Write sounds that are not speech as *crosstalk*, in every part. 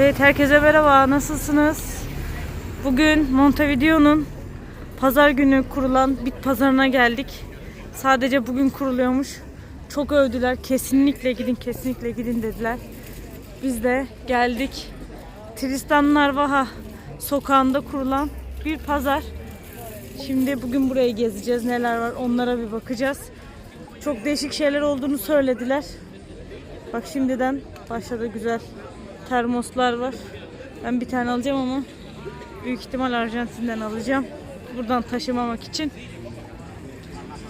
Evet herkese merhaba. Nasılsınız? Bugün Montevideo'nun pazar günü kurulan bit pazarına geldik. Sadece bugün kuruluyormuş. Çok övdüler. Kesinlikle gidin, kesinlikle gidin dediler. Biz de geldik. Tristan Narvaha sokağında kurulan bir pazar. Şimdi bugün burayı gezeceğiz. Neler var onlara bir bakacağız. Çok değişik şeyler olduğunu söylediler. Bak şimdiden başladı güzel termoslar var. Ben bir tane alacağım ama büyük ihtimal Arjantin'den alacağım. Buradan taşımamak için.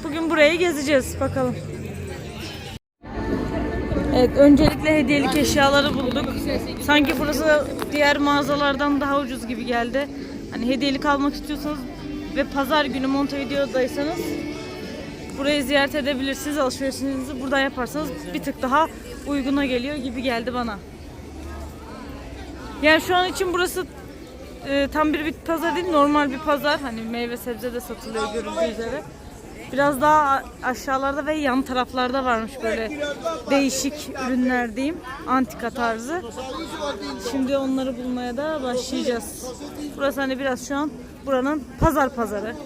Bugün burayı gezeceğiz bakalım. Evet öncelikle hediyelik eşyaları bulduk. Sanki burası diğer mağazalardan daha ucuz gibi geldi. Hani hediyelik almak istiyorsanız ve pazar günü Montevideo'daysanız burayı ziyaret edebilirsiniz. Alışverişinizi buradan yaparsanız bir tık daha uyguna geliyor gibi geldi bana. Yani şu an için burası e, tam bir bit pazar değil, normal bir pazar. Hani meyve sebze de satılıyor görüldüğü üzere. Biraz daha aşağılarda ve yan taraflarda varmış böyle değişik ürünler diyeyim. Antika tarzı. Şimdi onları bulmaya da başlayacağız. Burası hani biraz şu an buranın pazar pazarı.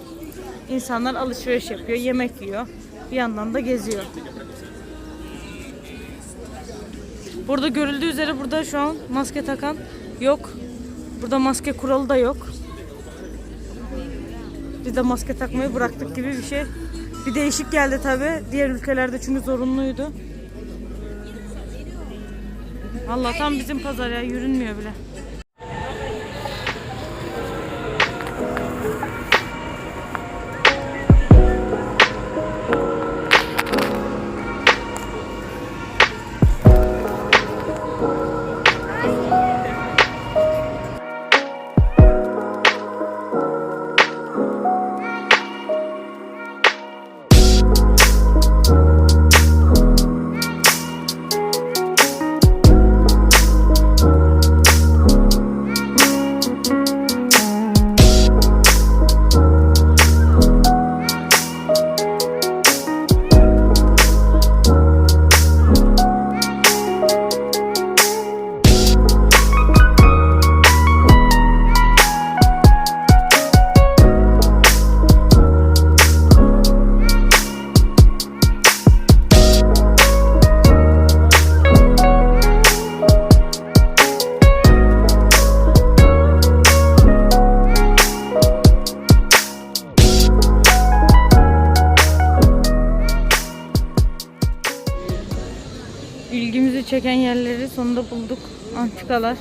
İnsanlar alışveriş yapıyor, yemek yiyor. Bir yandan da geziyor. Burada görüldüğü üzere burada şu an maske takan yok. Burada maske kuralı da yok. Biz de maske takmayı bıraktık gibi bir şey. Bir değişik geldi tabi. Diğer ülkelerde çünkü zorunluydu. Allah tam bizim pazar ya yürünmüyor bile. İlgimizi çeken yerleri sonunda bulduk. Antikalar.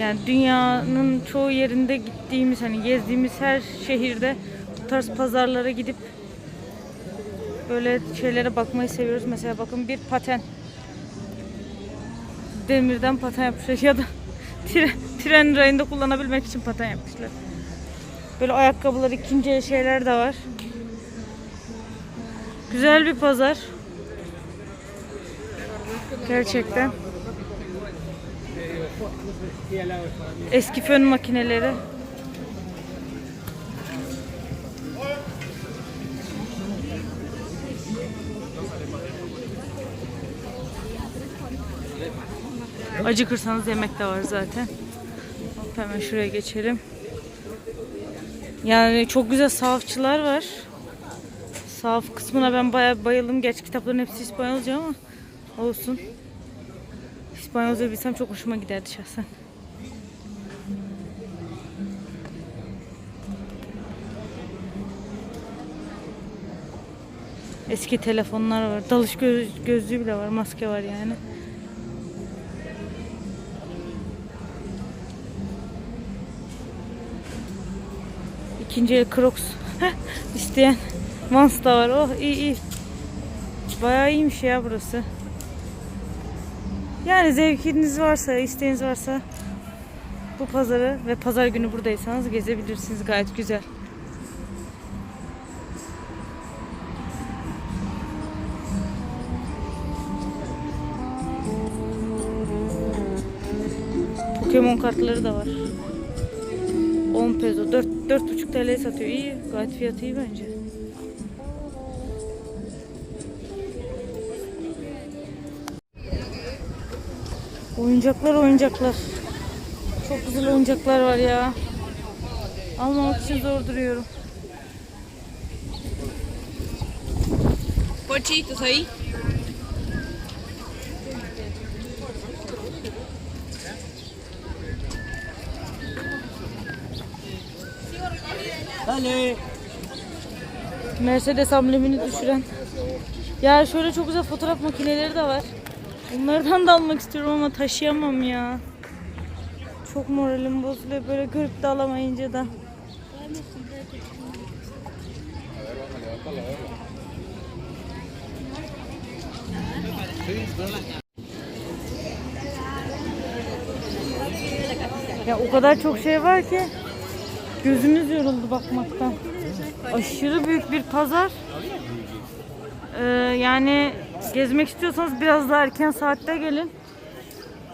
Yani dünyanın çoğu yerinde gittiğimiz hani gezdiğimiz her şehirde bu tarz pazarlara gidip böyle şeylere bakmayı seviyoruz. Mesela bakın bir paten. Demirden paten yapmışlar ya da *laughs* tren, tren rayında kullanabilmek için paten yapmışlar. Böyle ayakkabılar ikinci şeyler de var. Güzel bir pazar. Gerçekten. Eski fön makineleri. Acıkırsanız yemek de var zaten. Hop hemen şuraya geçelim. Yani çok güzel sahafçılar var. Sahaf kısmına ben bayağı bayıldım. Gerçi kitapların hepsi İspanyolca ama olsun. İspanyolca bilsem çok hoşuma giderdi şahsen. Eski telefonlar var. Dalış göz, gözlüğü bile var. Maske var yani. İkinci el Crocs *laughs* isteyen Vans da var. Oh iyi iyi. Bayağı iyiymiş ya burası. Yani zevkiniz varsa, isteğiniz varsa bu pazarı ve pazar günü buradaysanız gezebilirsiniz. Gayet güzel. Pokemon kartları da var. 10 peso. 4 4,5 TL satıyor. İyi. Gayet fiyatı iyi bence. Oyuncaklar oyuncaklar. Çok güzel oyuncaklar var ya. Almamak için zor duruyorum. Pochitos ahí. Dale. Mercedes amblemini düşüren. Ya şöyle çok güzel fotoğraf makineleri de var. Bunlardan da almak istiyorum ama taşıyamam ya. Çok moralim bozuluyor böyle görüp de alamayınca da. Ya o kadar çok şey var ki gözümüz yoruldu bakmaktan. Aşırı büyük bir pazar. Ee, yani gezmek istiyorsanız biraz daha erken saatte gelin.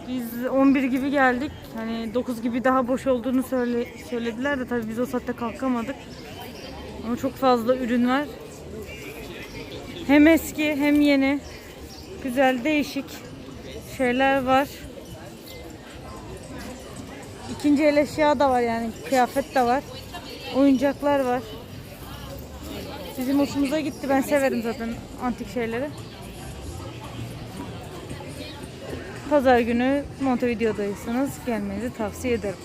Biz 11 gibi geldik. Hani 9 gibi daha boş olduğunu söyle, söylediler de tabii biz o saatte kalkamadık. Ama çok fazla ürün var. Hem eski hem yeni. Güzel değişik şeyler var. İkinci el eşya da var yani kıyafet de var. Oyuncaklar var. Bizim hoşumuza gitti. Ben severim zaten antik şeyleri. Pazar günü Montevideo'daysanız gelmenizi tavsiye ederim.